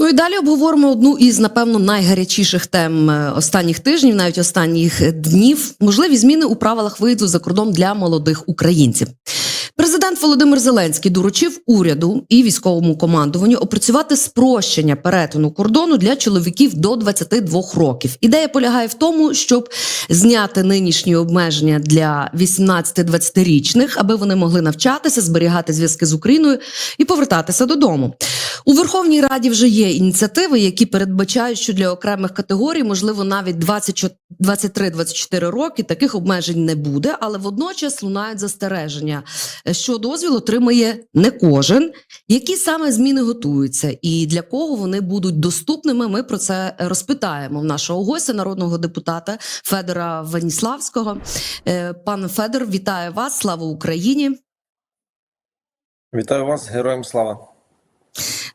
Ну і далі обговоримо одну із, напевно, найгарячіших тем е, останніх тижнів, навіть останніх днів можливі зміни у правилах виїзду за кордон для молодих українців. Президент Володимир Зеленський доручив уряду і військовому командуванню опрацювати спрощення перетину кордону для чоловіків до 22 років. Ідея полягає в тому, щоб зняти нинішні обмеження для 18-20-річних, аби вони могли навчатися, зберігати зв'язки з Україною і повертатися додому. У Верховній Раді вже є ініціативи, які передбачають, що для окремих категорій, можливо, навіть 24 23-24 роки таких обмежень не буде, але водночас лунають застереження, що дозвіл отримає не кожен. Які саме зміни готуються, і для кого вони будуть доступними? Ми про це розпитаємо в нашого гостя, народного депутата Федора Ваніславського. Е, Пане Федор, вітаю вас! Слава Україні! Вітаю вас, героям слава.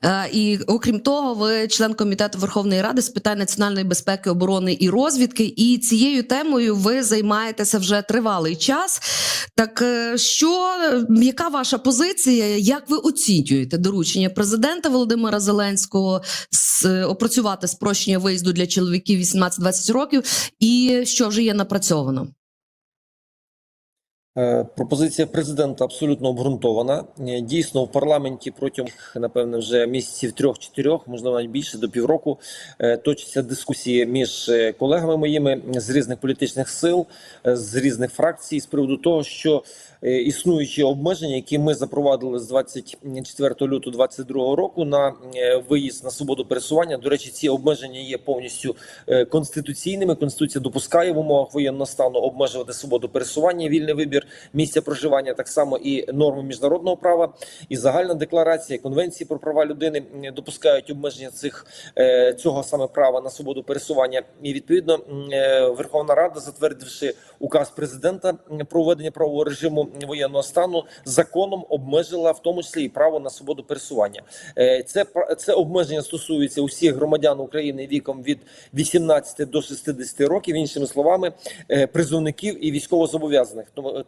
Е, І окрім того, ви член комітету Верховної Ради з питань національної безпеки, оборони і розвідки. І цією темою ви займаєтеся вже тривалий час. Так е, що яка ваша позиція? Як ви оцінюєте доручення президента Володимира Зеленського з опрацювати спрощення виїзду для чоловіків 18-20 років, і що вже є напрацьовано? Е, Пропозиція президента абсолютно обґрунтована. Е, Дійсно, в парламенті протягом напевне вже місяців трьох-чотирьох, можливо, навіть більше до півроку, е, точаться дискусії між колегами моїми з різних політичних сил, з різних фракцій з приводу того, що існуючі обмеження, які ми запровадили з 24 лютого 2022 року на виїзд на свободу пересування. До речі, ці обмеження є повністю конституційними. Конституція допускає в умовах воєнного стану обмежувати свободу пересування, вільний вибір місця проживання, так само і норми міжнародного права, і загальна декларація конвенції про права людини допускають обмеження цих е, цього саме права на свободу пересування. І відповідно е, Верховна Рада, затвердивши указ президента про введення правового режиму воєнного стану, законом обмежила в тому числі і право на свободу пересування. Е, Це це обмеження стосується усіх громадян України віком від 18 до 60 років, іншими словами, призовників і військовозобов'язаних.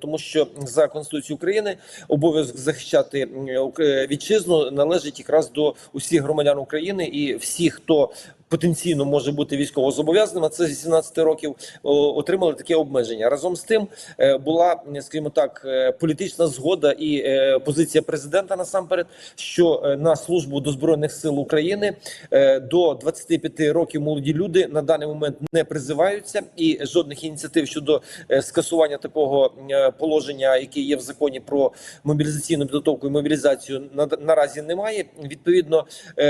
Тому що за конституцією України обов'язок захищати м, е, вітчизну належить якраз до усіх громадян України. І всі, хто потенційно може бути військовозобов'язаним, а це з 18 років отримали таке обмеження. Разом з тим е, була, скажімо так, е, політична згода і е, позиція президента насамперед, що на службу до збройних сил України до 25 років молоді люди на даний момент не призиваються, і жодних ініціатив щодо скасування такого положення, яке є в законі про мобілізаційну підготовку і мобілізацію, на- наразі немає. Відповідно,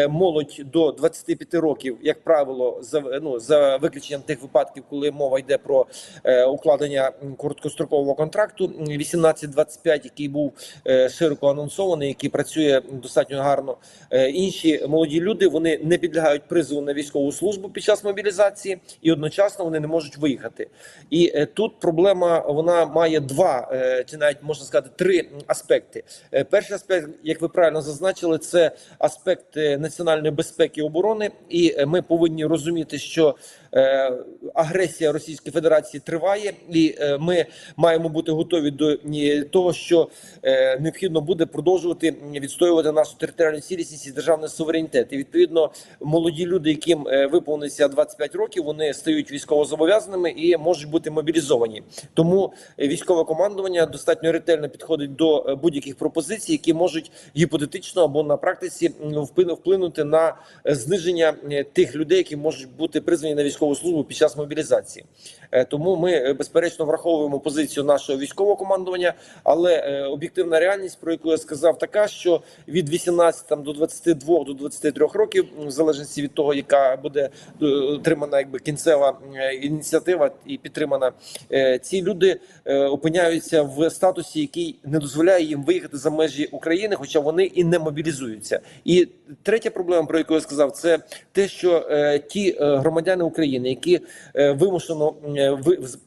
молодь до 25 років, як правило, за ну за виключенням тих випадків, коли мова йде про е, укладення короткострокового контракту 18-25, який був е, широко анонсований, який працює достатньо гарно. Е, інші молоді люди вони не підлягають призову на військову службу під час мобілізації, і одночасно вони не можуть виїхати. І е, тут проблема вона має два, е, чи навіть можна сказати, три аспекти. Е, перший аспект, як ви правильно зазначили, це аспект е, національної безпеки і оборони, і е, ми повинні розуміти, що е, агресія Російської Федерації триває, і е, ми маємо бути готові до е, того, що е, необхідно буде продовжувати відстоювати нашу територіальну цілісність і державний суверенітет. І відповідно, молоді люди, яким е, виповниться 25 років, вони стають військовозобов'язаними і можуть бути мобілізовані. Тому військове командування достатньо ретельно підходить до е, будь-яких пропозицій, які можуть гіпотетично або на практиці вплинути на е, зниження е, тих людей, які можуть бути призвані на військову службу під час мобілізації. Е, Тому ми е, безперечно враховуємо позицію нашого військового командування, але е, об'єктивна реальність, про яку я сказав, така, що від 18 там, до 22 до 23 років, в залежності від того, яка буде отримана якби кінцева ініціатива і підтримана, ці люди опиняються в статусі, який не дозволяє їм виїхати за межі України, хоча вони і не мобілізуються. І третя проблема, про яку я сказав, це те, що е, ті е, громадяни України, які е, вимушено е,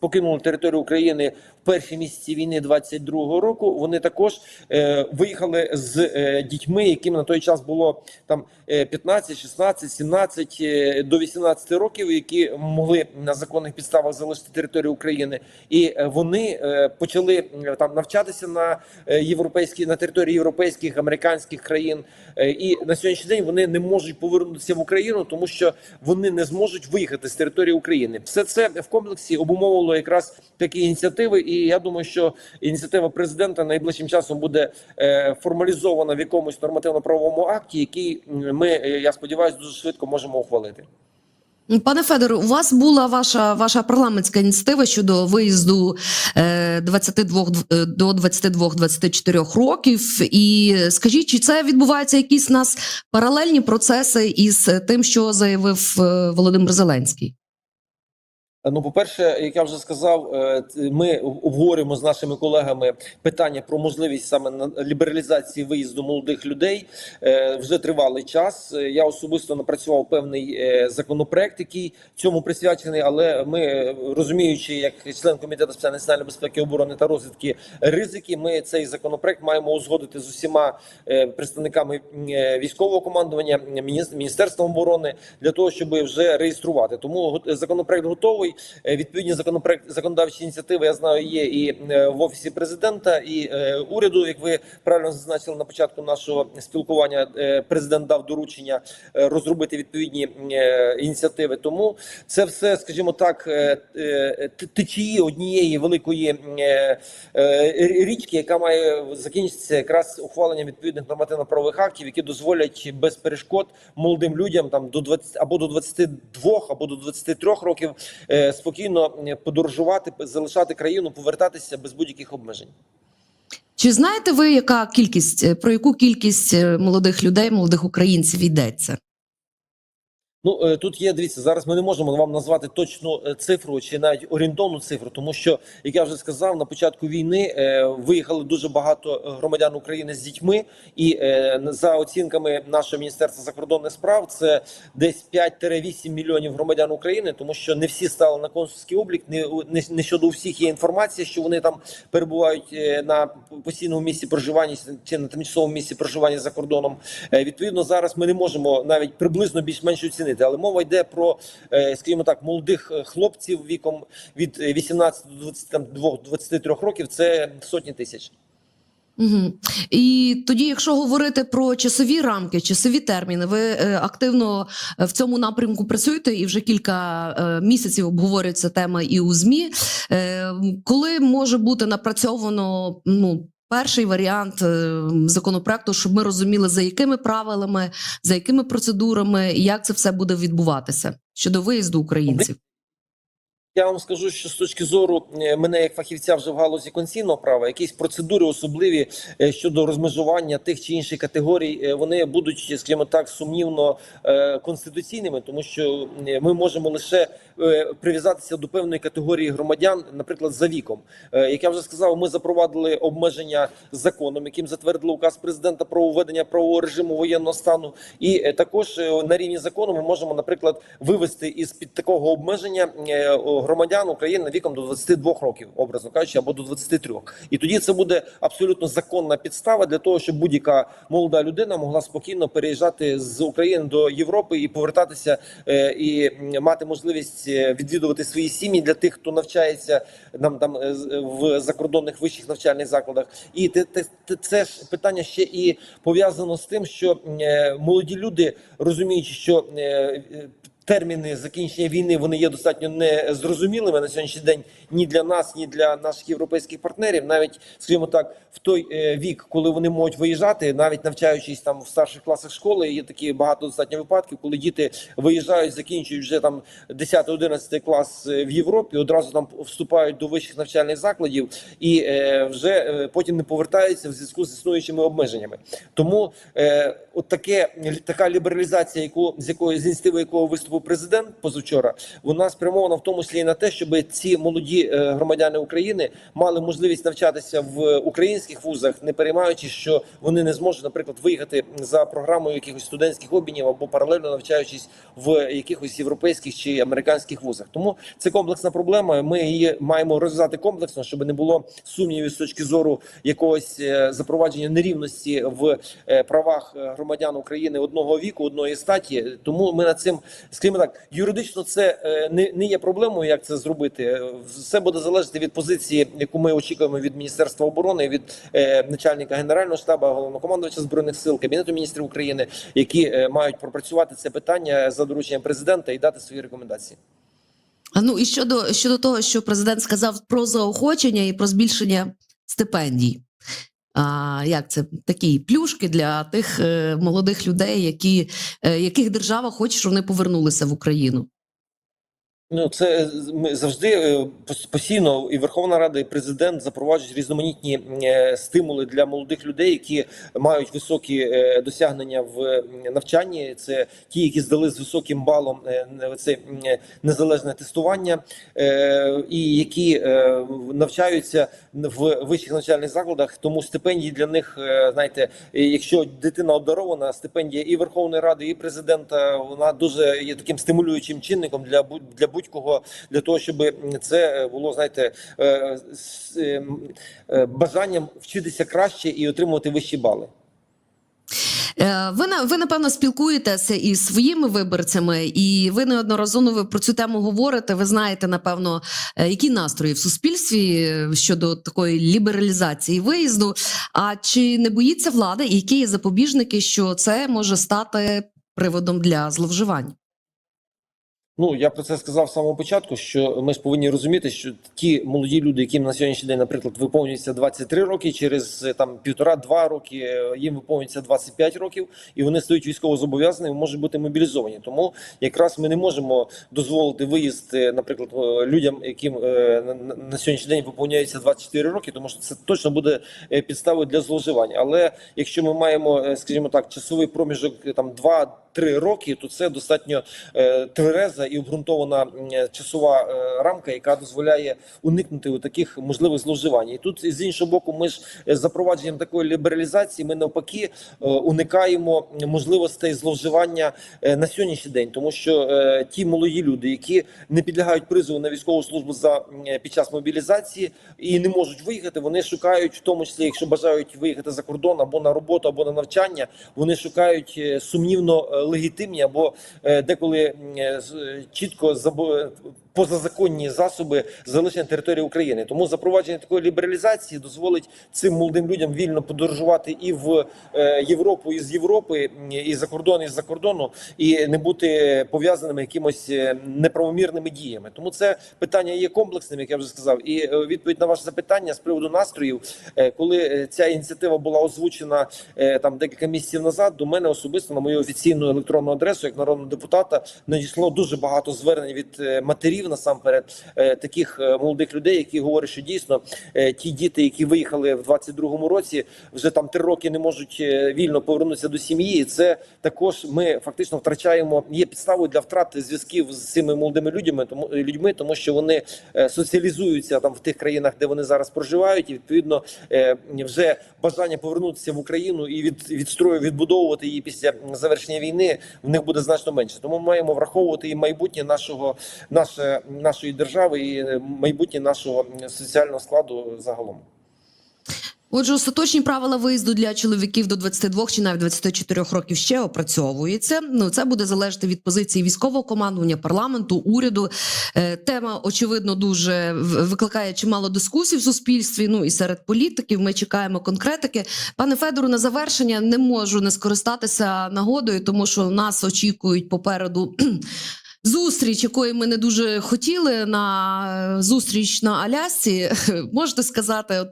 покинули територію України перші місяці війни 22-го року. Вони також е, виїхали з е, дітьми, яким на той час було там е, 15, 16, 17 е, до 18 років, які могли на законних підставах залишити територію України, і е, вони е, почали е, там навчатися на е, європейській на території європейських американських країн. Е, І на сьогоднішній день вони не можуть повернутися в Україну, тому що вони не зможуть виїхати з території України. Все це в комплексі обумовило якраз такі ініціативи. І я думаю, що ініціатива президента найближчим часом буде е, формалізована в якомусь нормативно-правовому акті, який ми, е, я сподіваюся, дуже швидко можемо ухвалити. Пане Федоре, у вас була ваша ваша парламентська ініціатива щодо виїзду е, 22 д- е, до 22-24 років. І скажіть, чи це відбуваються якісь у нас паралельні процеси із тим, що заявив Володимир Зеленський? Ну, по-перше, як я вже сказав, е, ми обговорюємо з нашими колегами питання про можливість саме лібералізації виїзду молодих людей Е, вже тривалий час. Е, Я особисто напрацював певний е, законопроект, який цьому присвячений. Але ми е, розуміючи, як член комітету з національної безпеки, оборони та розвідки ризики, ми цей законопроект маємо узгодити з усіма е, представниками е, військового командування, мініс- міністерством оборони для того, щоб вже реєструвати. Тому законопроект готовий. Е, Відповідні законопроект законодавчі ініціативи я знаю є і е, в офісі президента, і е, уряду. Як ви правильно зазначили на початку нашого спілкування, президент дав доручення розробити відповідні ініціативи. Тому це все, скажімо так, течії однієї великої річки, яка має закінчитися якраз ухваленням відповідних нормативно-правових актів, які дозволять без перешкод молодим людям там до 20 або до 22, або до 23 років спокійно подорожувати, залишати країну, повертатися без будь-яких обмежень. Чи знаєте ви, яка кількість е, про яку кількість е, молодих людей, молодих українців йдеться? Ну е, тут є дивіться. Зараз ми не можемо вам назвати точну е, цифру чи навіть орієнтовну цифру, тому що як я вже сказав, на початку війни е, виїхали дуже багато громадян України з дітьми, і за оцінками нашого міністерства закордонних справ, це десь 5-8 мільйонів громадян України, тому що не всі стали на консульський облік. Не, не, не щодо всіх є інформація, що вони там перебувають на постійному місці проживання чи на тимчасовому місці проживання за кордоном. Відповідно, зараз ми не можемо навіть приблизно більш-менш оцінити, але мова йде про, е, скажімо так, молодих е, хлопців віком від е, 18 до 22-23 років. Це сотні тисяч. Угу. І тоді, якщо говорити про часові рамки, часові терміни, ви е, активно е, в цьому напрямку працюєте і вже кілька е, місяців обговорюється тема і у змі. Е, коли може бути напрацьовано ну? Перший варіант е, законопроекту, щоб ми розуміли, за якими правилами, за якими процедурами і як це все буде відбуватися щодо виїзду українців. Я вам скажу, що з точки зору е, мене як фахівця вже в галузі конституційного права, якісь процедури особливі е, щодо розмежування тих чи інших категорій, е, вони будуть, скажімо так, сумнівно конституційними, тому що ми можемо лише прив'язатися до певної категорії громадян, наприклад, за віком. Як я вже сказав, ми запровадили обмеження законом, яким затвердили указ президента про введення правового режиму воєнного стану. І також на рівні закону ми можемо, наприклад, вивести із під такого обмеження о, громадян України віком до 22 років, образно кажучи, або до 23. І тоді це буде абсолютно законна підстава для того, щоб будь-яка молода людина могла спокійно переїжджати з України до Європи і повертатися е, і мати можливість е, відвідувати свої сім'ї для тих, хто навчається нам там е, в закордонних вищих навчальних закладах. І те, те, це ж питання ще і пов'язано з тим, що молоді люди розуміючи, що терміни закінчення війни вони є достатньо незрозумілими на сьогоднішній день ні для нас, ні для наших європейських партнерів. Навіть скажімо так, в той е, вік, коли вони можуть виїжджати, навіть навчаючись там в старших класах школи, є такі багато достатньо випадків, коли діти виїжджають, закінчують вже там 10-11 клас е, в Європі, одразу там вступають до вищих навчальних закладів і е, вже потім не повертаються в зв'язку з існуючими обмеженнями. Тому от таке така лібералізація, яку з якої з ініціативи якого виступив президент позавчора, вона спрямована в тому числі і на те, щоб ці молоді е, громадяни України мали можливість навчатися в українських вузах, не переймаючись, що вони не зможуть, наприклад, виїхати за програмою якихось студентських обмінів або паралельно навчаючись в якихось європейських чи американських вузах. Тому це комплексна проблема. Ми її маємо розв'язати комплексно, щоб не було сумнівів з точки зору якогось е, запровадження нерівності в е, правах громадян України одного віку, одної статі. Тому ми над цим скажімо так, юридично це е, не, не є проблемою, як це зробити. Е, Все буде залежати від позиції, яку ми очікуємо від Міністерства оборони, від е, начальника генерального штабу, головнокомандувача збройних сил, кабінету міністрів України, які е, мають пропрацювати це питання за дорученням президента і дати свої рекомендації. Ну і щодо щодо того, що президент сказав про заохочення і про збільшення стипендій. А як це такі плюшки для тих е, молодих людей, які, е, яких держава хоче, щоб вони повернулися в Україну? Ну, це е, ми завжди е, постійно і Верховна Рада, і президент запроваджують різноманітні е, стимули для молодих людей, які мають високі досягнення в навчанні. Це ті, які здали з високим балом це незалежне тестування, і які навчаються в вищих навчальних закладах. Тому стипендії для них, знаєте, якщо дитина обдарована, стипендія і Верховної Ради, і президента, вона дуже є таким стимулюючим чинником для будь для будь-кого для того, щоб це було знаєте е, е, е, бажанням вчитися краще і отримувати вищі бали. Е, Ви ви напевно спілкуєтеся із своїми виборцями, і ви неодноразово про цю тему говорите. Ви знаєте, напевно, е, які настрої в суспільстві е, щодо такої лібералізації виїзду. А чи не боїться влада, і які є запобіжники, що це може стати приводом для зловживань? Ну я про це сказав з самого початку. Що ми ж повинні розуміти, що ті молоді люди, яким на сьогоднішній день, наприклад, виповнюється 23 роки, через там півтора-два роки їм виповнюється 25 років, і вони стають військово зобов'язаними, можуть бути мобілізовані. Тому якраз ми не можемо дозволити виїзд, е, наприклад, е, людям, яким е, на- сьогоднішній день виповняється 24 роки, тому що це точно буде підставою для зловживань. Але якщо ми маємо, скажімо так, часовий проміжок там 2-3 роки, то це достатньо е, твереза і обґрунтована е, часова е, рамка, яка дозволяє уникнути таких можливих зловживань. І тут з іншого боку, ми ж запровадженням такої лібералізації, ми навпаки уникаємо можливостей зловживання на сьогоднішній день, тому що ті молоді люди, які не підлягають призову на військову службу за під час мобілізації і не можуть виїхати, вони шукають, в тому числі, якщо бажають виїхати за кордон або на роботу, або на навчання, вони шукають сумнівно легітимні або е, деколи е, е, чітко забо- позазаконні засоби залишення території України. Тому запровадження такої лібералізації дозволить цим молодим людям вільно подорожувати і в е, Європу, і з Європи, і за кордон, і з-за кордону, і не бути пов'язаними якимось е, неправомірними діями. Тому це питання є комплексним, як я вже сказав. І е, відповідь на ваше запитання з приводу настроїв, коли ця ініціатива була озвучена там декілька місяців назад, до мене особисто на мою офіційну електронну адресу, як народного депутата, надійшло дуже багато звернень від е, матерів насамперед е, таких е, молодих людей, які говорять, що дійсно е, ті діти, які виїхали в 22-му році, вже там три роки не можуть вільно повернутися до сім'ї. І це також ми фактично втрачаємо є підставою для втрати зв'язків з цими молодими людьми, тому людьми, тому що вони соціалізуються там в тих країнах, де вони зараз проживають, і відповідно вже бажання повернутися в Україну і від відстрою відбудовувати її після завершення війни в них буде значно менше. Тому ми маємо враховувати і майбутнє нашого наше, нашої держави, і е, майбутнє нашого соціального складу загалом. Отже, остаточні правила виїзду для чоловіків до 22 чи навіть 24 років ще опрацьовуються. Ну це буде залежати від позиції військового командування, парламенту, уряду. Е, Тема очевидно дуже викликає чимало дискусій в суспільстві. Ну і серед політиків. Ми чекаємо конкретики. Пане Федору, на завершення не можу не скористатися нагодою, тому що нас очікують попереду. Зустріч, якої ми не дуже хотіли на е, зустріч на Алясці, можете сказати, от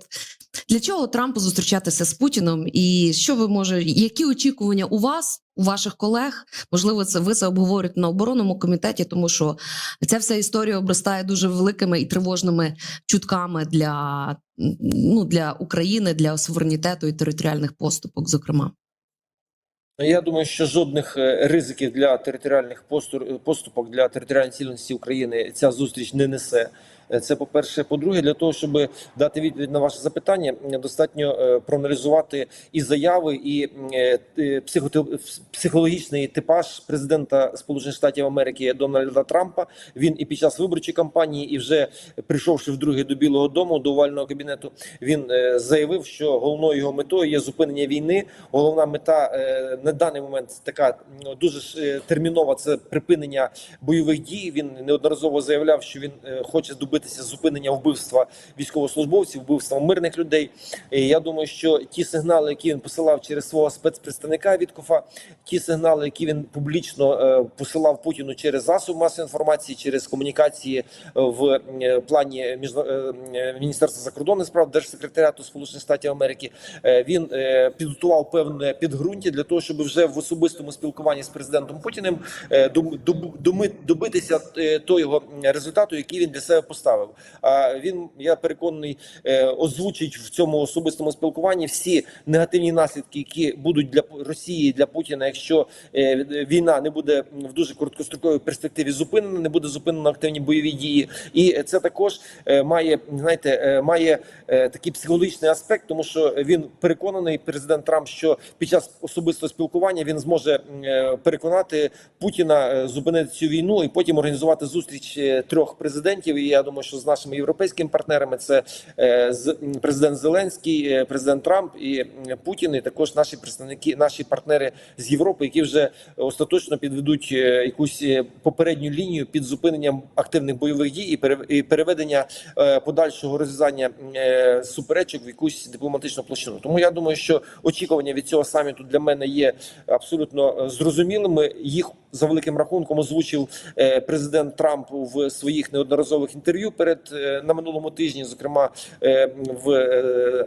для чого Трампу зустрічатися з Путіном, і що ви може, які очікування у вас, у ваших колег? Можливо, це ви це обговорюєте на оборонному комітеті, тому що ця вся історія обростає дуже великими і тривожними чутками для, ну, для України, для суверенітету і територіальних поступок, зокрема. Я думаю, що жодних е, ризиків для територіальних поступок для територіальної цілісності України ця зустріч не несе. Е, Це по-перше. По-друге, для того, щоб дати відповідь на ваше запитання, достатньо е, проаналізувати і заяви, і е, психологічний типаж президента Сполучених Штатів Америки Дональда Трампа. Він і під час виборчої кампанії, і вже прийшовши вдруге до Білого Дому, до овального кабінету, він е, заявив, що головною його метою є зупинення війни. Головна мета е, на даний момент така ну, дуже е, термінова. Це припинення бойових дій. Він неодноразово заявляв, що він е, хоче добитися зупинення вбивства військовослужбовців, вбивства мирних людей. І я думаю, що ті сигнали, які він посилав через свого спецпредставника Віткофа, ті сигнали, які він публічно е, посилав Путіну через засоб масової інформації, через комунікації е, в е, плані Міністерства закордонних справ Держсекретаріату Сполучених Штатів Америки, він підготував певне підґрунтя для того, щоб вже в особистому спілкуванні з президентом Путіним добитися того результату, який він для себе поставив. А він, я переконаний, е, озвучить в цьому особистому спілкуванні всі негативні наслідки, які будуть для Росії для Путіна, якщо е, війна не буде в дуже короткостроковій перспективі зупинена, не буде зупинено активні бойові дії, і це також е, має знаєте, має такий психологічний аспект, тому що він переконаний, президент Трамп, що під час особистого спілкування він зможе переконати Путіна зупинити цю війну і потім організувати зустріч трьох президентів. І я думаю, що з нашими європейськими партнерами це е, з президент Зеленський, е, президент Трамп і Путін, і також наші представники, наші партнери з Європи, які вже остаточно підведуть е, якусь попередню лінію під зупиненням активних бойових дій і пере- переведення подальшого розв'язання суперечок в якусь дипломатичну площину. Тому я думаю, що очікування від цього саміту для мене є абсолютно зрозумілими. Їх за великим рахунком озвучив е, президент Трамп в своїх неодноразових інтерв'ю перед е, на минулому тижні. Зокрема, е, в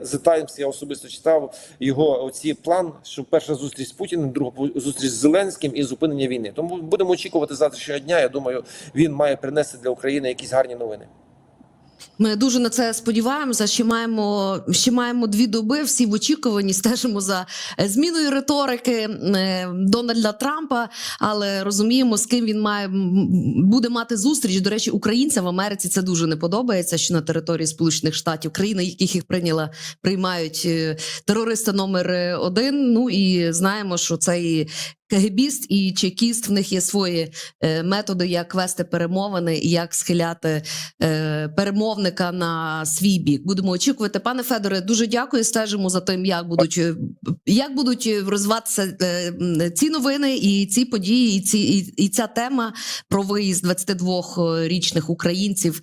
The Times я особисто читав його оці план, що перша зустріч з Путіним, друга зустріч з Зеленським і зупинення війни. Тому будемо очікувати завтрашнього дня. Я думаю, він має принести для України якісь гарні новини. Ми дуже на це сподіваємося. Ще маємо ще маємо дві доби. Всі в очікуванні стежимо за е, зміною риторики е, Дональда Трампа, але розуміємо, з ким він має буде мати зустріч. До речі, українцям в Америці це дуже не подобається. Що на території Сполучених Штатів країни, яких їх прийняла, приймають е, терориста номер один. Ну і знаємо, що цей КГБіст і чекіст в них є свої е, методи, як вести перемовини і як схиляти е, перемовника на свій бік. Будемо очікувати. Пане Федоре, дуже дякую. Стежимо за тим, як будуть е, як будуть розвиватися ці новини і ці події, і ці і, і ця тема про виїзд 22-річних українців.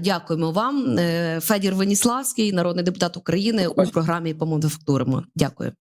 Дякуємо вам. Федір Веніславський, народний депутат України у програмі «Помогти фактуримо». Дякую.